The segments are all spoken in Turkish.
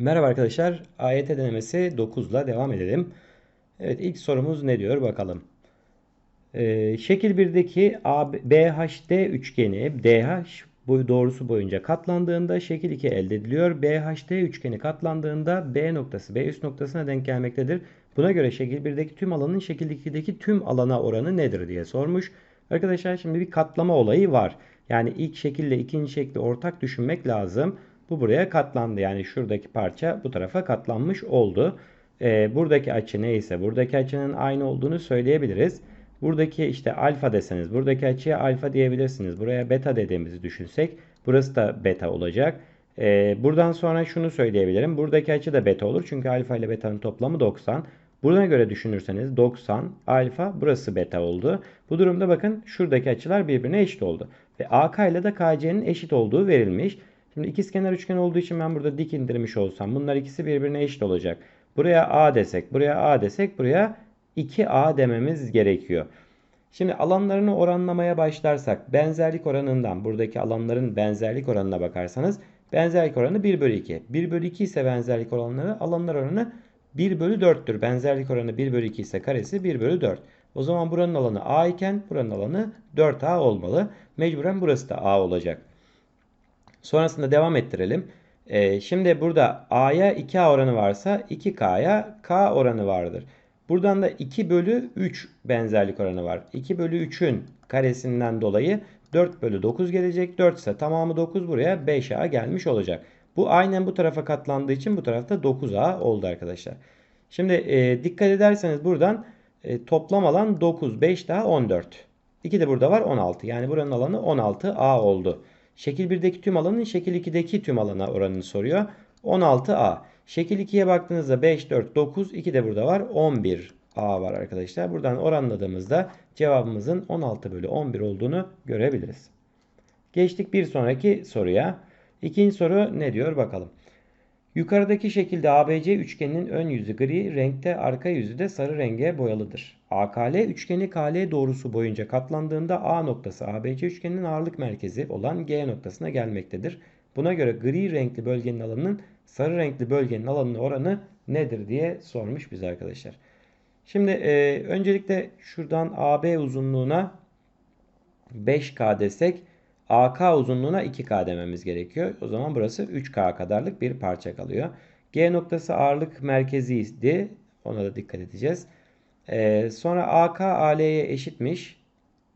Merhaba arkadaşlar. AYT denemesi 9 ile devam edelim. Evet ilk sorumuz ne diyor bakalım. Ee, şekil 1'deki BHD üçgeni DH boyu doğrusu boyunca katlandığında şekil 2 elde ediliyor. BHD üçgeni katlandığında B noktası B üst noktasına denk gelmektedir. Buna göre şekil 1'deki tüm alanın şekil 2'deki tüm alana oranı nedir diye sormuş. Arkadaşlar şimdi bir katlama olayı var. Yani ilk şekille ikinci şekli ortak düşünmek lazım. Bu buraya katlandı. Yani şuradaki parça bu tarafa katlanmış oldu. Ee, buradaki açı neyse buradaki açının aynı olduğunu söyleyebiliriz. Buradaki işte alfa deseniz buradaki açıya alfa diyebilirsiniz. Buraya beta dediğimizi düşünsek burası da beta olacak. Ee, buradan sonra şunu söyleyebilirim. Buradaki açı da beta olur. Çünkü alfa ile beta'nın toplamı 90. Buna göre düşünürseniz 90 alfa burası beta oldu. Bu durumda bakın şuradaki açılar birbirine eşit oldu. Ve AK ile de KC'nin eşit olduğu verilmiş. Şimdi ikizkenar üçgen olduğu için ben burada dik indirmiş olsam bunlar ikisi birbirine eşit olacak. Buraya A desek, buraya A desek, buraya 2A dememiz gerekiyor. Şimdi alanlarını oranlamaya başlarsak benzerlik oranından buradaki alanların benzerlik oranına bakarsanız benzerlik oranı 1 bölü 2. 1 bölü 2 ise benzerlik oranları alanlar oranı 1 bölü 4'tür. Benzerlik oranı 1 bölü 2 ise karesi 1 bölü 4. O zaman buranın alanı A iken buranın alanı 4A olmalı. Mecburen burası da A olacak. Sonrasında devam ettirelim. Ee, şimdi burada A'ya 2A oranı varsa 2K'ya K oranı vardır. Buradan da 2 bölü 3 benzerlik oranı var. 2 bölü 3'ün karesinden dolayı 4 bölü 9 gelecek. 4 ise tamamı 9 buraya 5A gelmiş olacak. Bu aynen bu tarafa katlandığı için bu tarafta 9A oldu arkadaşlar. Şimdi e, dikkat ederseniz buradan e, toplam alan 9, 5 daha 14. 2 de burada var 16. Yani buranın alanı 16A oldu. Şekil 1'deki tüm alanın şekil 2'deki tüm alana oranını soruyor. 16A. Şekil 2'ye baktığınızda 5, 4, 9, 2 de burada var. 11A var arkadaşlar. Buradan oranladığımızda cevabımızın 16 bölü 11 olduğunu görebiliriz. Geçtik bir sonraki soruya. İkinci soru ne diyor bakalım. Yukarıdaki şekilde ABC üçgeninin ön yüzü gri renkte arka yüzü de sarı renge boyalıdır. AKL üçgeni KL doğrusu boyunca katlandığında A noktası ABC üçgeninin ağırlık merkezi olan G noktasına gelmektedir. Buna göre gri renkli bölgenin alanının sarı renkli bölgenin alanına oranı nedir diye sormuş bize arkadaşlar. Şimdi e, öncelikle şuradan AB uzunluğuna 5K desek AK uzunluğuna 2K dememiz gerekiyor. O zaman burası 3K kadarlık bir parça kalıyor. G noktası ağırlık merkeziydi. Ona da dikkat edeceğiz. Ee, sonra AK AL'ye eşitmiş.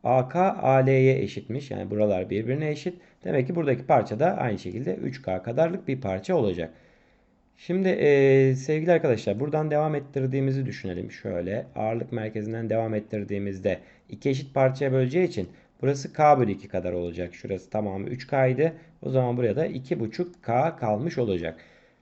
AK AL'ye eşitmiş. Yani buralar birbirine eşit. Demek ki buradaki parça da aynı şekilde 3K kadarlık bir parça olacak. Şimdi e, sevgili arkadaşlar buradan devam ettirdiğimizi düşünelim. Şöyle ağırlık merkezinden devam ettirdiğimizde iki eşit parçaya böleceği için burası K bölü 2 kadar olacak. Şurası tamamı 3K idi. O zaman buraya da 2,5K kalmış olacak.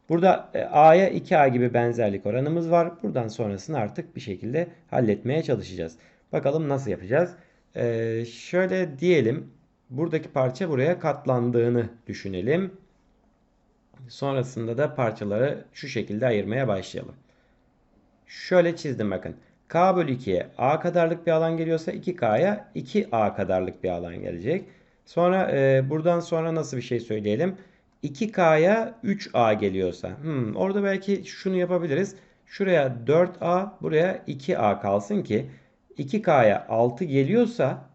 Burada e, A'ya 2A gibi benzerlik oranımız var. Buradan sonrasını artık bir şekilde halletmeye çalışacağız. Bakalım nasıl yapacağız. Ee, şöyle diyelim. Buradaki parça buraya katlandığını düşünelim. Sonrasında da parçaları şu şekilde ayırmaya başlayalım. Şöyle çizdim bakın. K bölü 2'ye A kadarlık bir alan geliyorsa 2K'ya 2A kadarlık bir alan gelecek. Sonra e, buradan sonra nasıl bir şey söyleyelim? 2K'ya 3A geliyorsa. Hmm, orada belki şunu yapabiliriz. Şuraya 4A buraya 2A kalsın ki 2K'ya 6 geliyorsa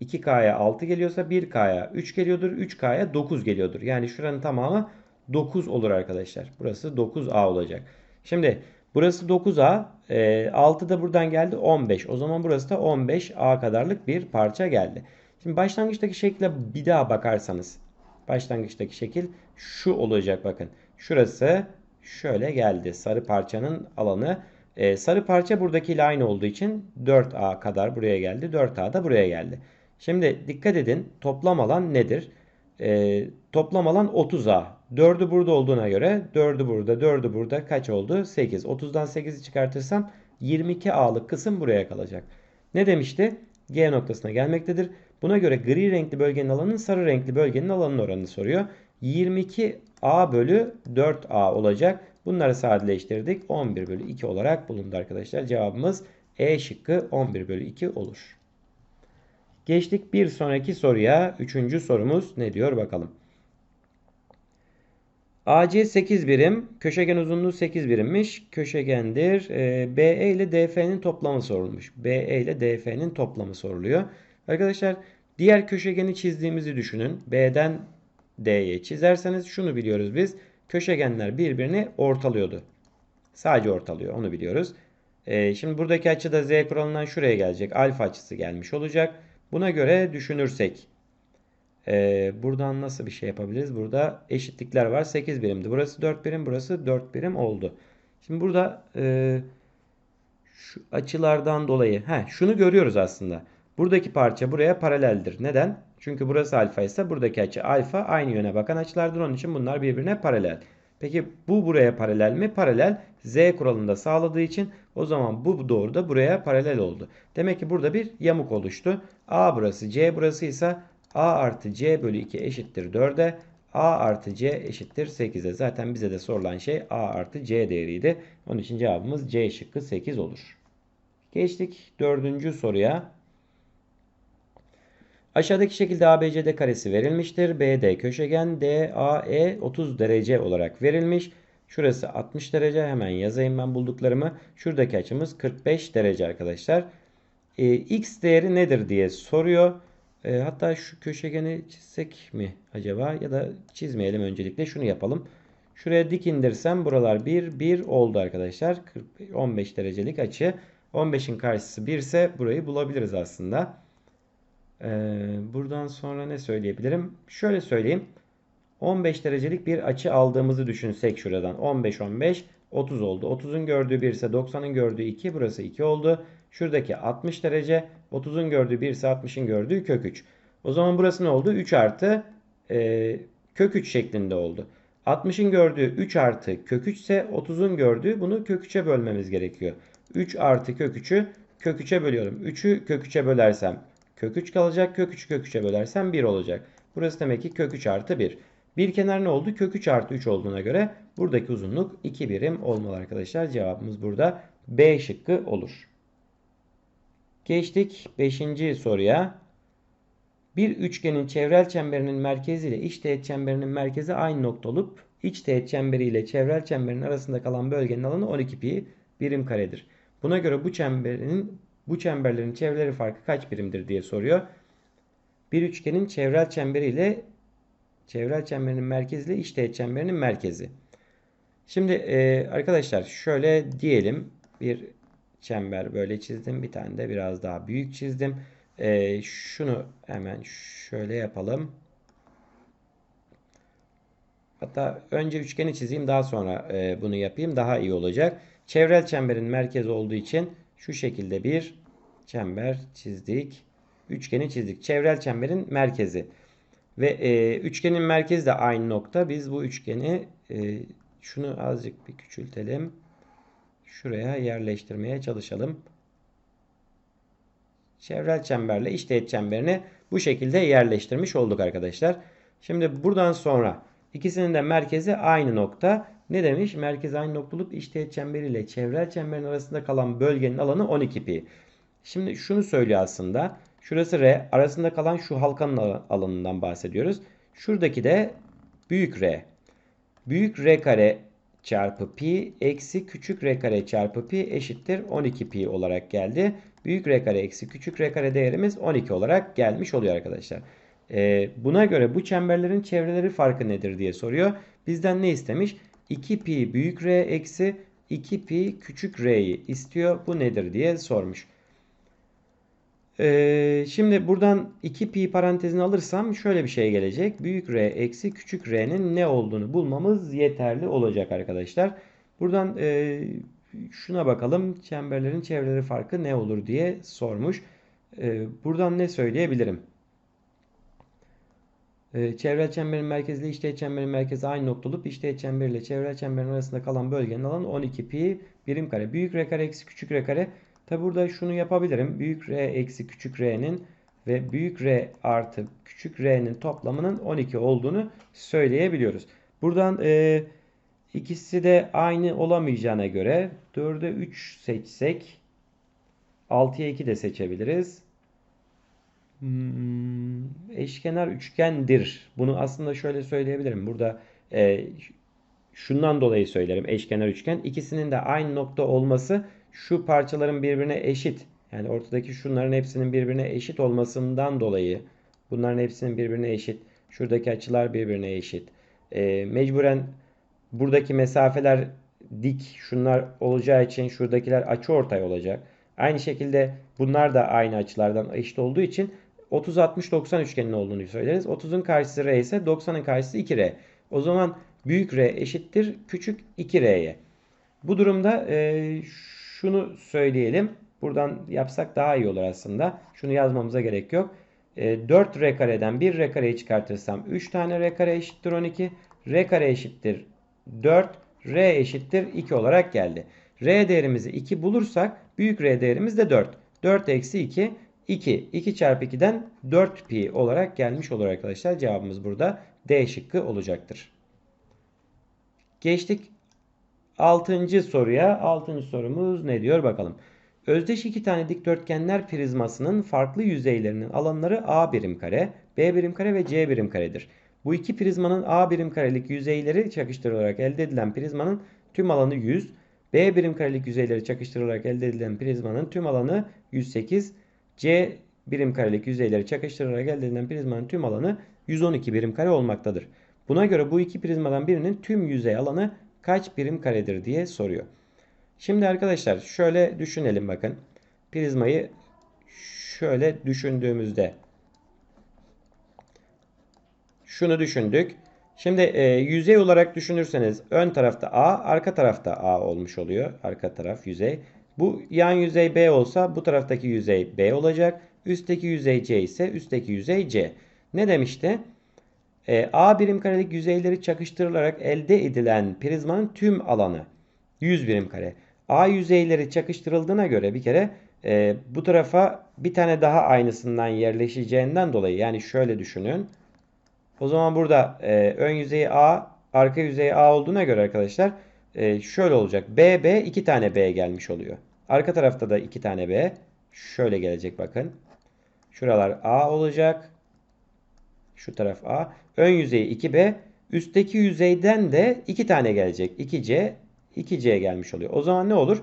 2K'ya 6 geliyorsa 1K'ya 3 geliyordur. 3K'ya 9 geliyordur. Yani şuranın tamamı 9 olur arkadaşlar. Burası 9A olacak. Şimdi burası 9A. E, 6 da buradan geldi 15. O zaman burası da 15A kadarlık bir parça geldi. Şimdi başlangıçtaki şekle bir daha bakarsanız. Başlangıçtaki şekil şu olacak bakın. Şurası şöyle geldi. Sarı parçanın alanı. Ee, sarı parça buradakiyle aynı olduğu için 4A kadar buraya geldi. 4A da buraya geldi. Şimdi dikkat edin toplam alan nedir? Ee, toplam alan 30A. 4'ü burada olduğuna göre 4'ü burada 4'ü burada kaç oldu? 8. 30'dan 8'i çıkartırsam 22A'lık kısım buraya kalacak. Ne demişti? G noktasına gelmektedir. Buna göre gri renkli bölgenin alanının sarı renkli bölgenin alanının oranını soruyor. 22A bölü 4A olacak. Bunları sadeleştirdik. 11 bölü 2 olarak bulundu arkadaşlar. Cevabımız E şıkkı 11 bölü 2 olur. Geçtik bir sonraki soruya. Üçüncü sorumuz ne diyor bakalım. AC 8 birim. Köşegen uzunluğu 8 birimmiş. Köşegendir. E, BE ile DF'nin toplamı sorulmuş. BE ile DF'nin toplamı soruluyor. Arkadaşlar diğer köşegeni çizdiğimizi düşünün. B'den D'ye çizerseniz şunu biliyoruz biz. Köşegenler birbirini ortalıyordu. Sadece ortalıyor onu biliyoruz. E, şimdi buradaki açı da Z kuralından şuraya gelecek. Alfa açısı gelmiş olacak. Buna göre düşünürsek ee, buradan nasıl bir şey yapabiliriz? Burada eşitlikler var. 8 birimdi. Burası 4 birim. Burası 4 birim oldu. Şimdi burada e, şu açılardan dolayı he, şunu görüyoruz aslında. Buradaki parça buraya paraleldir. Neden? Çünkü burası alfa ise buradaki açı alfa aynı yöne bakan açılardır. Onun için bunlar birbirine paralel. Peki bu buraya paralel mi? Paralel. Z kuralında sağladığı için o zaman bu doğru da buraya paralel oldu. Demek ki burada bir yamuk oluştu. A burası, C burası ise A artı C bölü 2 eşittir 4'e. A artı C eşittir 8'e. Zaten bize de sorulan şey A artı C değeriydi. Onun için cevabımız C şıkkı 8 olur. Geçtik dördüncü soruya. Aşağıdaki şekilde ABCD karesi verilmiştir. BD köşegen DAE 30 derece olarak verilmiş. Şurası 60 derece. Hemen yazayım ben bulduklarımı. Şuradaki açımız 45 derece arkadaşlar. Ee, X değeri nedir diye soruyor. E, hatta şu köşegeni çizsek mi acaba? Ya da çizmeyelim öncelikle. Şunu yapalım. Şuraya dik indirsem buralar 1, 1 oldu arkadaşlar. 40, 15 derecelik açı. 15'in karşısı 1 ise burayı bulabiliriz aslında. Ee, buradan sonra ne söyleyebilirim? Şöyle söyleyeyim. 15 derecelik bir açı aldığımızı düşünsek şuradan. 15, 15, 30 oldu. 30'un gördüğü 1 ise 90'ın gördüğü 2. Burası 2 oldu. Şuradaki 60 derece 30'un gördüğü 1 ise 60'ın gördüğü kök 3. O zaman burası ne oldu? 3 artı e, kök 3 şeklinde oldu. 60'ın gördüğü 3 artı kök 3 ise 30'un gördüğü bunu kök 3'e bölmemiz gerekiyor. 3 artı kök 3'ü kök 3'e bölüyorum. 3'ü kök 3'e bölersem kök 3 kalacak. Kök 3'ü kök 3'e bölersem 1 olacak. Burası demek ki kök 3 artı 1. Bir kenar ne oldu? Kök 3 artı 3 olduğuna göre buradaki uzunluk 2 birim olmalı arkadaşlar. Cevabımız burada B şıkkı olur. Geçtik 5. soruya. Bir üçgenin çevrel çemberinin merkezi ile iç teğet çemberinin merkezi aynı nokta olup iç teğet çemberi ile çevrel çemberin arasında kalan bölgenin alanı 12 pi birim karedir. Buna göre bu çemberin bu çemberlerin çevreleri farkı kaç birimdir diye soruyor. Bir üçgenin çevrel çemberi ile çevrel çemberinin merkezi ile iç teğet çemberinin merkezi. Şimdi e, arkadaşlar şöyle diyelim bir çember böyle çizdim. Bir tane de biraz daha büyük çizdim. Ee, şunu hemen şöyle yapalım. Hatta önce üçgeni çizeyim daha sonra e, bunu yapayım. Daha iyi olacak. Çevrel çemberin merkezi olduğu için şu şekilde bir çember çizdik. Üçgeni çizdik. Çevrel çemberin merkezi. Ve e, üçgenin merkezi de aynı nokta. Biz bu üçgeni e, şunu azıcık bir küçültelim şuraya yerleştirmeye çalışalım. Çevrel çemberle iç teğet çemberini bu şekilde yerleştirmiş olduk arkadaşlar. Şimdi buradan sonra ikisinin de merkezi aynı nokta. Ne demiş? Merkez aynı nokta olup iç teğet çemberi ile çevrel çemberin arasında kalan bölgenin alanı 12 pi. Şimdi şunu söylüyor aslında. Şurası R. Arasında kalan şu halkanın alanından bahsediyoruz. Şuradaki de büyük R. Büyük R kare çarpı pi eksi küçük r kare çarpı pi eşittir 12 pi olarak geldi. Büyük r kare eksi küçük r kare değerimiz 12 olarak gelmiş oluyor arkadaşlar. Ee, buna göre bu çemberlerin çevreleri farkı nedir diye soruyor. Bizden ne istemiş? 2 pi büyük r eksi 2 pi küçük r'yi istiyor. Bu nedir diye sormuş. Ee, şimdi buradan 2 pi parantezini alırsam şöyle bir şey gelecek. Büyük R eksi küçük R'nin ne olduğunu bulmamız yeterli olacak arkadaşlar. Buradan e, şuna bakalım. Çemberlerin çevreleri farkı ne olur diye sormuş. E, buradan ne söyleyebilirim? E, çevrel çemberin merkezi ile içteğet çemberin merkezi aynı nokta olup içteğet çember ile çevrel çemberin arasında kalan bölgenin alanı 12 pi birim kare. Büyük R kare eksi küçük R kare Tabi burada şunu yapabilirim. Büyük R eksi küçük R'nin ve büyük R artı küçük R'nin toplamının 12 olduğunu söyleyebiliyoruz. Buradan e, ikisi de aynı olamayacağına göre 4'e 3 seçsek 6'ya 2 de seçebiliriz. Hmm, eşkenar üçgendir. Bunu aslında şöyle söyleyebilirim. Burada e, şundan dolayı söylerim eşkenar üçgen. İkisinin de aynı nokta olması şu parçaların birbirine eşit. Yani ortadaki şunların hepsinin birbirine eşit olmasından dolayı bunların hepsinin birbirine eşit. Şuradaki açılar birbirine eşit. E, mecburen buradaki mesafeler dik şunlar olacağı için şuradakiler açı ortay olacak. Aynı şekilde bunlar da aynı açılardan eşit olduğu için 30 60 90 üçgenin olduğunu söyleriz. 30'un karşısı R ise 90'ın karşısı 2R. O zaman büyük R eşittir küçük 2R'ye. Bu durumda e, şunu söyleyelim. Buradan yapsak daha iyi olur aslında. Şunu yazmamıza gerek yok. E, 4 R kareden 1 R kareyi çıkartırsam 3 tane R kare eşittir 12. R kare eşittir 4. R eşittir 2 olarak geldi. R değerimizi 2 bulursak büyük R değerimiz de 4. 4 eksi 2 2. 2 çarpı 2'den 4 pi olarak gelmiş olur arkadaşlar. Cevabımız burada D şıkkı olacaktır. Geçtik 6. soruya. 6. sorumuz ne diyor bakalım. Özdeş iki tane dikdörtgenler prizmasının farklı yüzeylerinin alanları A birim kare, B birim kare ve C birim karedir. Bu iki prizmanın A birim karelik yüzeyleri çakıştırılarak elde edilen prizmanın tüm alanı 100, B birim karelik yüzeyleri çakıştırılarak elde edilen prizmanın tüm alanı 108, C birim karelik yüzeyleri çakıştırılarak elde edilen prizmanın tüm alanı 112 birim kare olmaktadır. Buna göre bu iki prizmadan birinin tüm yüzey alanı kaç birim karedir diye soruyor. Şimdi arkadaşlar şöyle düşünelim bakın. Prizmayı şöyle düşündüğümüzde şunu düşündük. Şimdi e, yüzey olarak düşünürseniz ön tarafta A, arka tarafta A olmuş oluyor. Arka taraf yüzey. Bu yan yüzey B olsa bu taraftaki yüzey B olacak. Üstteki yüzey C ise üstteki yüzey C. Ne demişti? E, A birim karelik yüzeyleri çakıştırılarak elde edilen prizmanın tüm alanı 100 birim kare. A yüzeyleri çakıştırıldığına göre bir kere e, bu tarafa bir tane daha aynısından yerleşeceğinden dolayı yani şöyle düşünün. O zaman burada e, ön yüzeyi A, arka yüzeyi A olduğuna göre arkadaşlar e, şöyle olacak. B, B iki tane B gelmiş oluyor. Arka tarafta da iki tane B. Şöyle gelecek bakın. Şuralar A olacak. Şu taraf A. Ön yüzeyi 2B. Üstteki yüzeyden de iki tane gelecek. 2C, 2C gelmiş oluyor. O zaman ne olur?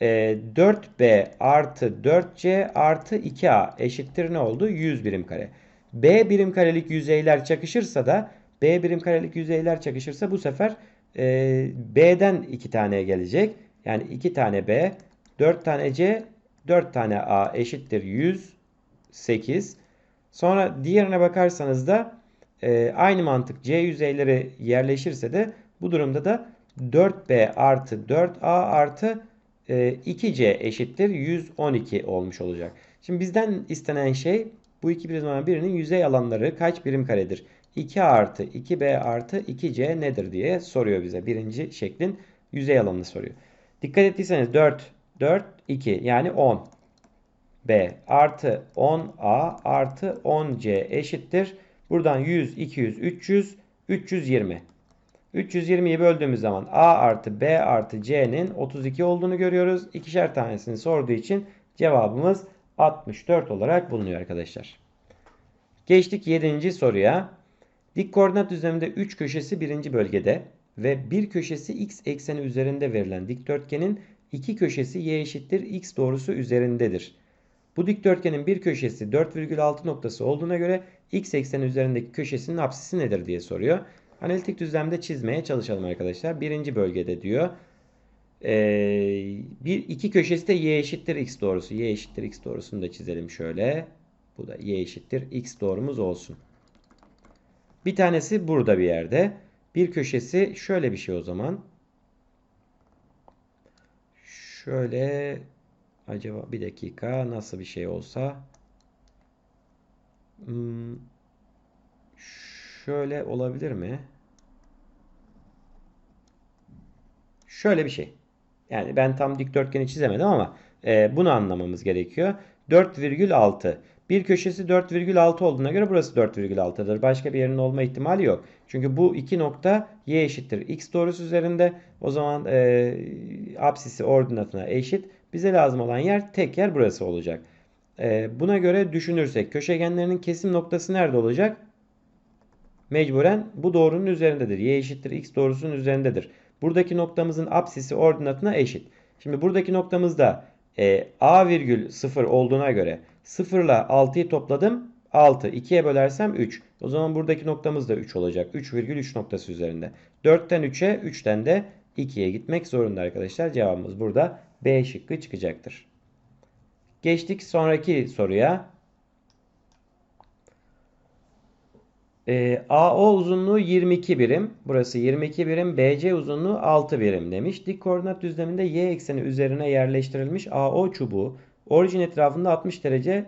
E, 4B artı 4C artı 2A eşittir ne oldu? 100 birim kare. B birim karelik yüzeyler çakışırsa da B birim karelik yüzeyler çakışırsa bu sefer e, B'den 2 tane gelecek. Yani 2 tane B, 4 tane C, 4 tane A eşittir 108. Sonra diğerine bakarsanız da e, aynı mantık C yüzeyleri yerleşirse de bu durumda da 4B artı 4A artı e, 2C eşittir 112 olmuş olacak. Şimdi bizden istenen şey bu iki prizmadan birinin yüzey alanları kaç birim karedir? 2 artı 2b artı 2c nedir diye soruyor bize. Birinci şeklin yüzey alanını soruyor. Dikkat ettiyseniz 4, 4, 2 yani 10. B artı 10A artı 10C eşittir. Buradan 100, 200, 300, 320. 320'yi böldüğümüz zaman A artı B artı C'nin 32 olduğunu görüyoruz. İkişer tanesini sorduğu için cevabımız 64 olarak bulunuyor arkadaşlar. Geçtik 7. soruya. Dik koordinat düzleminde 3 köşesi birinci bölgede ve bir köşesi x ekseni üzerinde verilen dikdörtgenin iki köşesi y eşittir x doğrusu üzerindedir. Bu dikdörtgenin bir köşesi 4,6 noktası olduğuna göre x ekseni üzerindeki köşesinin apsisi nedir diye soruyor. Analitik düzlemde çizmeye çalışalım arkadaşlar. Birinci bölgede diyor. Ee, bir iki köşesi de y eşittir x doğrusu. y eşittir x doğrusunu da çizelim şöyle. Bu da y eşittir x doğrumuz olsun. Bir tanesi burada bir yerde. Bir köşesi şöyle bir şey o zaman. Şöyle acaba bir dakika nasıl bir şey olsa. Hmm, şöyle olabilir mi? Şöyle bir şey. Yani ben tam dikdörtgeni çizemedim ama e, bunu anlamamız gerekiyor. 4,6. Bir köşesi 4,6 olduğuna göre burası 4,6'dır. Başka bir yerin olma ihtimali yok. Çünkü bu iki nokta y eşittir x doğrusu üzerinde. O zaman e, apsisi ordinatına eşit. Bize lazım olan yer tek yer burası olacak. E, buna göre düşünürsek köşegenlerinin kesim noktası nerede olacak? mecburen bu doğrunun üzerindedir. Y eşittir x doğrusunun üzerindedir. Buradaki noktamızın apsisi ordinatına eşit. Şimdi buradaki noktamızda e, a virgül 0 olduğuna göre 0 ile 6'yı topladım. 6. 2'ye bölersem 3. O zaman buradaki noktamız da 3 olacak. 3,3 noktası üzerinde. 4'ten 3'e 3'ten de 2'ye gitmek zorunda arkadaşlar. Cevabımız burada B şıkkı çıkacaktır. Geçtik sonraki soruya. E, AO uzunluğu 22 birim. Burası 22 birim. BC uzunluğu 6 birim demiş. Dik koordinat düzleminde y ekseni üzerine yerleştirilmiş AO çubuğu orijin etrafında 60 derece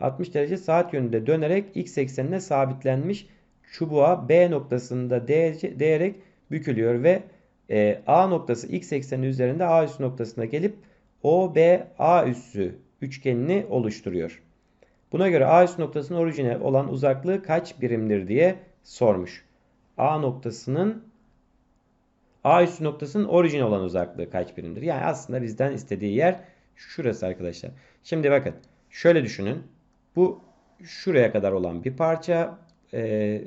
60 derece saat yönünde dönerek x eksenine sabitlenmiş çubuğa B noktasında değerek bükülüyor ve e, A noktası x ekseni üzerinde A üssü noktasına gelip OBA üssü üçgenini oluşturuyor. Buna göre A üssü noktasının orijine olan uzaklığı kaç birimdir diye sormuş. A noktasının A üssü noktasının orijine olan uzaklığı kaç birimdir? Yani aslında bizden istediği yer şurası arkadaşlar. Şimdi bakın şöyle düşünün. Bu şuraya kadar olan bir parça. Ee,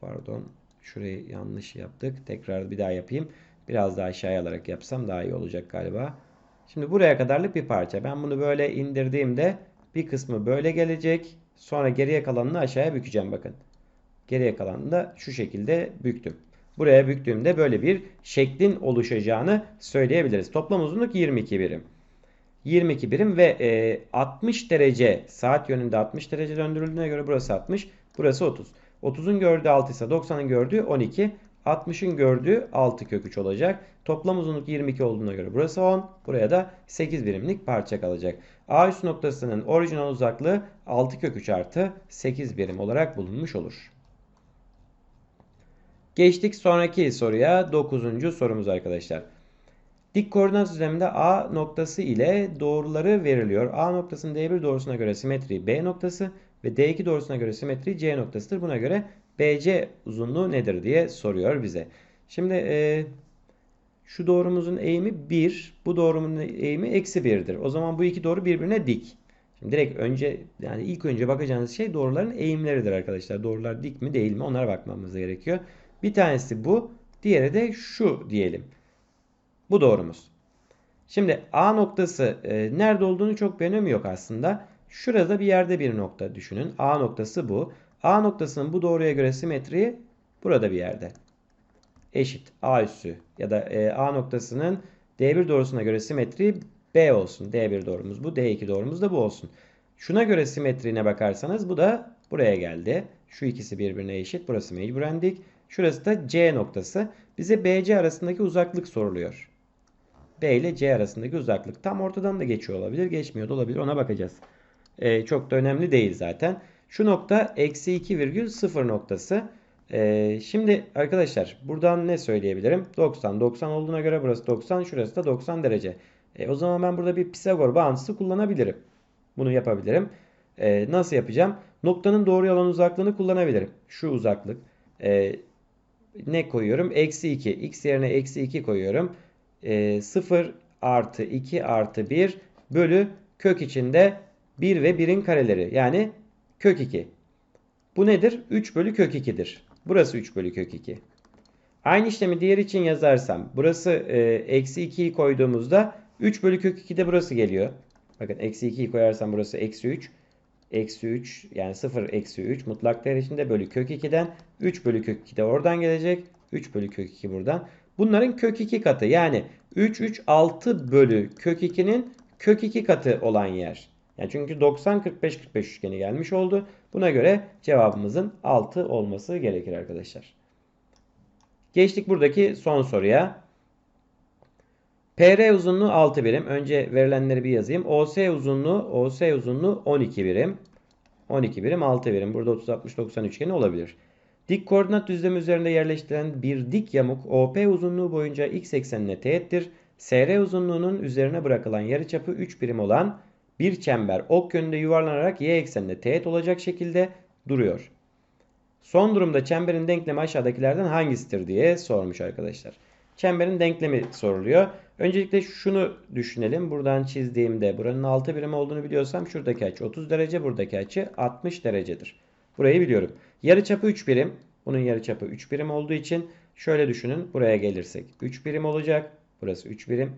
pardon. Şurayı yanlış yaptık. Tekrar bir daha yapayım. Biraz daha aşağıya alarak yapsam daha iyi olacak galiba. Şimdi buraya kadarlık bir parça. Ben bunu böyle indirdiğimde bir kısmı böyle gelecek. Sonra geriye kalanını aşağıya bükeceğim bakın. Geriye kalanını da şu şekilde büktüm. Buraya büktüğümde böyle bir şeklin oluşacağını söyleyebiliriz. Toplam uzunluk 22 birim. 22 birim ve e, 60 derece saat yönünde 60 derece döndürüldüğüne göre burası 60. Burası 30. 30'un gördüğü 6 ise 90'ın gördüğü 12. 60'ın gördüğü 6 kök 3 olacak. Toplam uzunluk 22 olduğuna göre burası 10. Buraya da 8 birimlik parça kalacak. A üst noktasının orijinal uzaklığı 6 kök 3 artı 8 birim olarak bulunmuş olur. Geçtik sonraki soruya. 9. sorumuz arkadaşlar. Dik koordinat düzleminde A noktası ile doğruları veriliyor. A noktasının D1 doğrusuna göre simetri B noktası ve D2 doğrusuna göre simetri C noktasıdır. Buna göre BC uzunluğu nedir diye soruyor bize. Şimdi e, şu doğrumuzun eğimi 1. Bu doğrumun eğimi eksi 1'dir. O zaman bu iki doğru birbirine dik. Şimdi direkt önce yani ilk önce bakacağınız şey doğruların eğimleridir arkadaşlar. Doğrular dik mi değil mi onlara bakmamız gerekiyor. Bir tanesi bu. Diğeri de şu diyelim. Bu doğrumuz. Şimdi A noktası e, nerede olduğunu çok bir önemi yok aslında. Şurada bir yerde bir nokta düşünün. A noktası bu. A noktasının bu doğruya göre simetriği burada bir yerde. Eşit A üssü ya da e, A noktasının D1 doğrusuna göre simetriği B olsun. D1 doğrumuz bu. D2 doğrumuz da bu olsun. Şuna göre simetriğine bakarsanız bu da buraya geldi. Şu ikisi birbirine eşit. Burası mecburen dik. Şurası da C noktası. Bize BC arasındaki uzaklık soruluyor. B ile C arasındaki uzaklık. Tam ortadan da geçiyor olabilir. Geçmiyor da olabilir. Ona bakacağız. Ee, çok da önemli değil zaten. Şu nokta eksi 2,0 noktası. Ee, şimdi arkadaşlar buradan ne söyleyebilirim? 90. 90 olduğuna göre burası 90. Şurası da 90 derece. E, o zaman ben burada bir Pisagor bağıntısı kullanabilirim. Bunu yapabilirim. E, nasıl yapacağım? Noktanın doğru olan uzaklığını kullanabilirim. Şu uzaklık. E, ne koyuyorum? Eksi 2. X yerine eksi 2 koyuyorum. E, 0 artı 2 artı 1 bölü kök içinde 1 ve 1'in kareleri. Yani kök 2. Bu nedir? 3 bölü kök 2'dir. Burası 3 bölü kök 2. Aynı işlemi diğer için yazarsam burası e, eksi 2'yi koyduğumuzda 3 bölü kök 2 de burası geliyor. Bakın eksi 2'yi koyarsam burası eksi 3. Eksi 3 yani 0 eksi 3 mutlak değer içinde bölü kök 2'den 3 bölü kök 2 de oradan gelecek. 3 bölü kök 2 buradan. Bunların kök 2 katı yani 3 3 6 bölü kök 2'nin kök 2 katı olan yer. Yani çünkü 90 45 45 üçgeni gelmiş oldu. Buna göre cevabımızın 6 olması gerekir arkadaşlar. Geçtik buradaki son soruya. PR uzunluğu 6 birim. Önce verilenleri bir yazayım. OS uzunluğu OS uzunluğu 12 birim. 30 birim 6 birim. Burada 30 60 90 üçgeni olabilir. Dik koordinat düzlemi üzerinde yerleştirilen bir dik yamuk OP uzunluğu boyunca x eksenine teğettir. SR uzunluğunun üzerine bırakılan yarıçapı 3 birim olan bir çember ok yönünde yuvarlanarak y eksenine teğet olacak şekilde duruyor. Son durumda çemberin denklemi aşağıdakilerden hangisidir diye sormuş arkadaşlar. Çemberin denklemi soruluyor. Öncelikle şunu düşünelim. Buradan çizdiğimde buranın 6 birim olduğunu biliyorsam şuradaki açı 30 derece, buradaki açı 60 derecedir. Burayı biliyorum. Yarıçapı 3 birim. Bunun yarıçapı 3 birim olduğu için şöyle düşünün. Buraya gelirsek 3 birim olacak. Burası 3 birim.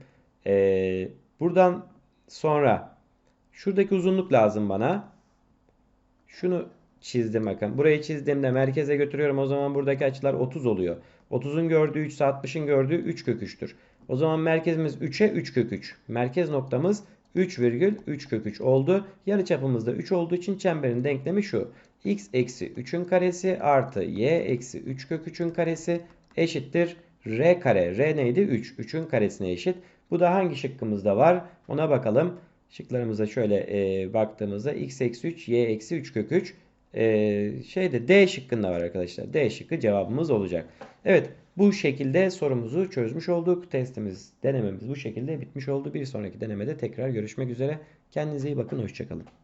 Ee, buradan sonra şuradaki uzunluk lazım bana. Şunu çizdim bakın. Burayı çizdiğimde merkeze götürüyorum. O zaman buradaki açılar 30 oluyor. 30'un gördüğü 3 ise 60'ın gördüğü 3 kök 3'tür. O zaman merkezimiz 3'e 3 kök 3. Merkez noktamız 3,3 kök 3 oldu. Yarıçapımız da 3 olduğu için çemberin denklemi şu. x eksi 3'ün karesi artı y eksi 3 kök 3'ün karesi eşittir. r kare. r neydi? 3. 3'ün karesine eşit. Bu da hangi şıkkımızda var? Ona bakalım. Şıklarımıza şöyle e, baktığımızda x eksi 3, y eksi 3 kök 3 e, şeyde D şıkkında var arkadaşlar. D şıkkı cevabımız olacak. Evet bu şekilde sorumuzu çözmüş olduk. Testimiz, denememiz bu şekilde bitmiş oldu. Bir sonraki denemede tekrar görüşmek üzere. Kendinize iyi bakın. Hoşçakalın.